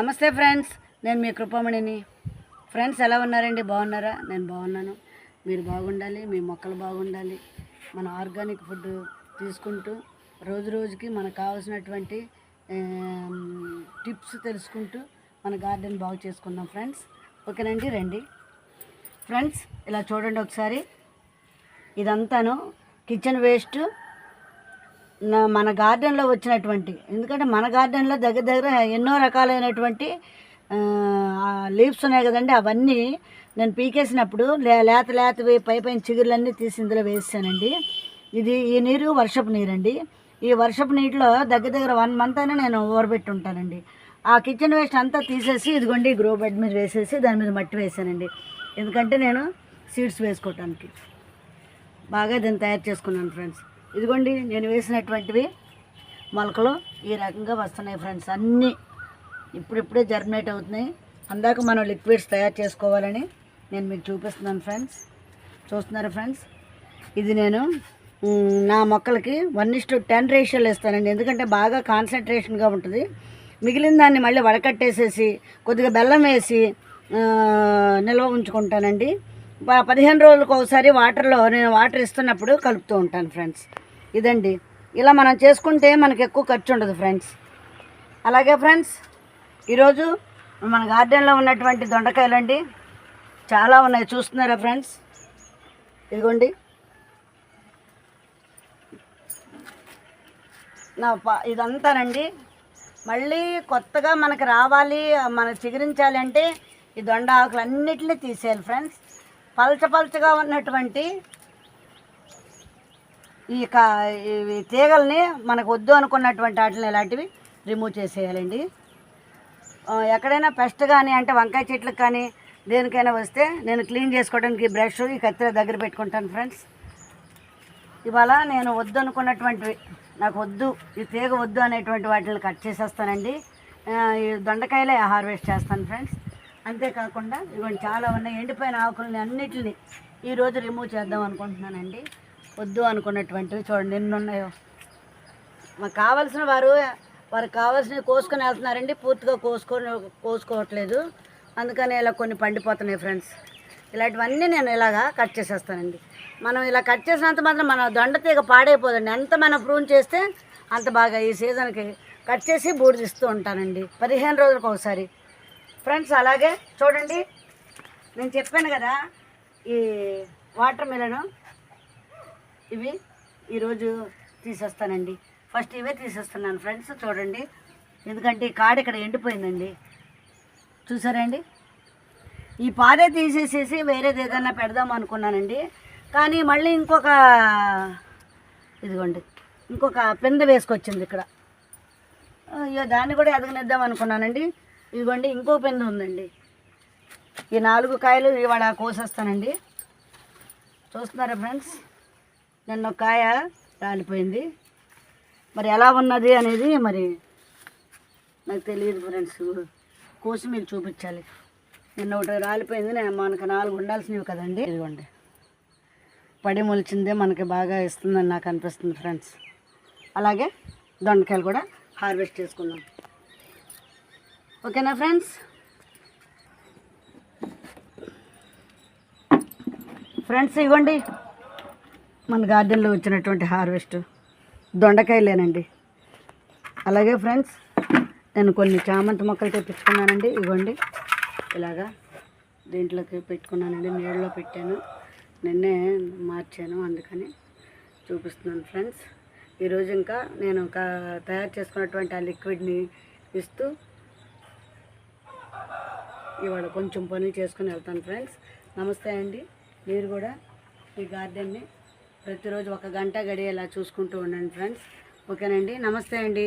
నమస్తే ఫ్రెండ్స్ నేను మీ కృపమణిని. ఫ్రెండ్స్ ఎలా ఉన్నారండి? బాగున్నారా? నేను బాగున్నాను. మీరు బాగుండాలి మీ మొక్కలు బాగుండాలి. మన ఆర్గానిక్ ఫుడ్ తీసుకుంటూ రోజు రోజుకి మనకు కావాల్సినటువంటి టిప్స్ తెలుసుకుంటూ మన గార్డెన్ బాగు చేసుకుందాం ఫ్రెండ్స్. ఓకేనండి రండి. ఫ్రెండ్స్ ఇలా చూడండి ఒకసారి. ఇదంతాను కిచెన్ వేస్ట్ మన గార్డెన్లో వచ్చినటువంటి ఎందుకంటే మన గార్డెన్లో దగ్గర దగ్గర ఎన్నో రకాలైనటువంటి లీవ్స్ ఉన్నాయి కదండి అవన్నీ నేను పీకేసినప్పుడు లే లేత లేతవి పై పైన చిగురులన్నీ తీసి ఇందులో వేసానండి ఇది ఈ నీరు వర్షపు నీరండి. ఈ వర్షపు నీటిలో దగ్గర దగ్గర వన్ మంత్ అయినా నేను ఊరబెట్టి ఉంటానండి ఆ కిచెన్ వేస్ట్ అంతా తీసేసి ఇదిగోండి గ్రో బెడ్ మీద వేసేసి దాని మీద మట్టి వేసానండి. ఎందుకంటే నేను సీడ్స్ వేసుకోవటానికి. బాగా దీన్ని తయారు చేసుకున్నాను ఫ్రెండ్స్. ఇదిగోండి నేను వేసినటువంటివి మొలకలు ఈ రకంగా వస్తున్నాయి ఫ్రెండ్స్ అన్నీ ఇప్పుడిప్పుడే జర్మినేట్ అవుతున్నాయి. అందాక మనం లిక్విడ్స్ తయారు చేసుకోవాలని నేను మీకు చూపిస్తున్నాను ఫ్రెండ్స్. చూస్తున్నారా ఫ్రెండ్స్? ఇది నేను నా మొక్కలకి వన్ ఇస్ టు టెన్ రేషియోలు ఇస్తానండి. ఎందుకంటే బాగా కాన్సన్ట్రేషన్గా ఉంటుంది. మిగిలిన దాన్ని మళ్ళీ వడకట్టేసేసి కొద్దిగా బెల్లం వేసి నిల్వ ఉంచుకుంటానండి. పదిహేను రోజులకు ఒకసారి వాటర్లో నేను వాటర్ ఇస్తున్నప్పుడు కలుపుతూ ఉంటాను ఫ్రెండ్స్. ఇదండి. ఇలా మనం చేసుకుంటే మనకు ఎక్కువ ఖర్చు ఉండదు ఫ్రెండ్స్. అలాగే ఫ్రెండ్స్ ఈరోజు మన గార్డెన్లో ఉన్నటువంటి దొండకాయలండి చాలా ఉన్నాయి. చూస్తున్నారా ఫ్రెండ్స్? ఇదిగోండి. నా ప ఇదంతానండి. మళ్ళీ కొత్తగా మనకి రావాలి మనం చిగురించాలి అంటే ఈ దొండ ఆకులు అన్నిటినీ తీసేయాలి ఫ్రెండ్స్. పలచ పలచగా ఉన్నటువంటి ఈ కా ఇవి తీగల్ని మనకు వద్దు అనుకున్నటువంటి వాటిని ఇలాంటివి రిమూవ్ చేసేయాలండి. ఎక్కడైనా పెస్ట్ కానీ అంటే వంకాయ చెట్లకు కానీ దేనికైనా వస్తే నేను క్లీన్ చేసుకోవడానికి ఈ బ్రష్ ఈ కత్తిర దగ్గర పెట్టుకుంటాను ఫ్రెండ్స్ ఇవాళ నేను వద్దు అనుకున్నటువంటివి నాకు వద్దు ఈ తీగ వద్దు అనేటువంటి వాటిని కట్ చేసేస్తానండి. ఈ దొండకాయలే హార్వెస్ట్ చేస్తాను ఫ్రెండ్స్ అంతేకాకుండా ఇవన్నీ చాలా ఉన్నాయి. ఎండిపోయిన ఆకులని అన్నిటిని ఈరోజు రిమూవ్ చేద్దాం అనుకుంటున్నానండి. వద్దు అనుకున్నటువంటివి చూడండి ఎన్ని ఉన్నాయో. మాకు కావాల్సిన వారు వారికి కావాల్సినవి కోసుకొని వెళ్తున్నారండి. పూర్తిగా కోసుకొని కోసుకోవట్లేదు. అందుకని ఇలా కొన్ని పండిపోతున్నాయి ఫ్రెండ్స్. ఇలాంటివన్నీ నేను ఇలాగా కట్ చేసేస్తానండి. మనం ఇలా కట్ చేసినంత మాత్రం మన దొండ తీగ పాడైపోదండి. ఎంత మనం ప్రూన్ చేస్తే అంత బాగా ఈ సీజన్కి కట్ చేసి బూడిదిస్తూ ఉంటానండి. పదిహేను రోజులకు ఒకసారి. ఫ్రెండ్స్ అలాగే చూడండి. నేను చెప్పాను కదా ఈ వాటర్ మిలను ఇవి ఈరోజు తీసేస్తానండి. ఫస్ట్ ఇవే తీసేస్తున్నాను ఫ్రెండ్స్ చూడండి. ఎందుకంటే ఈ కాడ ఇక్కడ ఎండిపోయిందండి. చూసారండి ఈ పాదే తీసేసేసి వేరేది ఏదైనా పెడదాం అనుకున్నానండి. కానీ మళ్ళీ ఇంకొక ఇదిగోండి ఇంకొక పెంద వేసుకొచ్చింది ఇక్కడ. అయ్యో దాన్ని కూడా ఎదగనిద్దాం అనుకున్నానండి. ఇదిగోండి ఇంకో పెన్ను ఉందండి. ఈ నాలుగు కాయలు ఇవాళ కోసేస్తానండి. చూస్తున్నారా ఫ్రెండ్స్? నిన్న ఒక కాయ రాలిపోయింది. మరి ఎలా ఉన్నది అనేది మరి నాకు తెలియదు ఫ్రెండ్స్. కోసి మీకు చూపించాలి. నిన్న ఒకటి రాలిపోయింది నేను మనకు నాలుగు ఉండాల్సినవి కదండి. ఇదిగోండి. పడి మొలిచిందే మనకి బాగా ఇస్తుందని నాకు అనిపిస్తుంది ఫ్రెండ్స్. అలాగే దొండకాయలు కూడా హార్వెస్ట్ చేసుకుందాం. ఓకేనా ఫ్రెండ్స్? ఫ్రెండ్స్ ఇవ్వండి. మన గార్డెన్లో వచ్చినటువంటి హార్వెస్ట్. దొండకాయలేనండి. అలాగే ఫ్రెండ్స్ నేను కొన్ని చామంతి మొక్కలు తెప్పించుకున్నానండి. ఇవ్వండి. ఇలాగా దీంట్లోకి పెట్టుకున్నానండి. నీళ్ళలో పెట్టాను. నిన్నే మార్చాను అందుకని చూపిస్తున్నాను ఫ్రెండ్స్. ఈరోజు ఇంకా నేను తయారు చేసుకున్నటువంటి ఆ లిక్విడ్ని ఇస్తూ ఇవాళ కొంచెం పనులు చేసుకుని వెళ్తాను ఫ్రెండ్స్. నమస్తే అండి. మీరు కూడా ఈ గార్డెన్ని ప్రతిరోజు ఒక గంట గడియేలా చూసుకుంటూ ఉండండి ఫ్రెండ్స్. ఓకేనండి. నమస్తే అండి.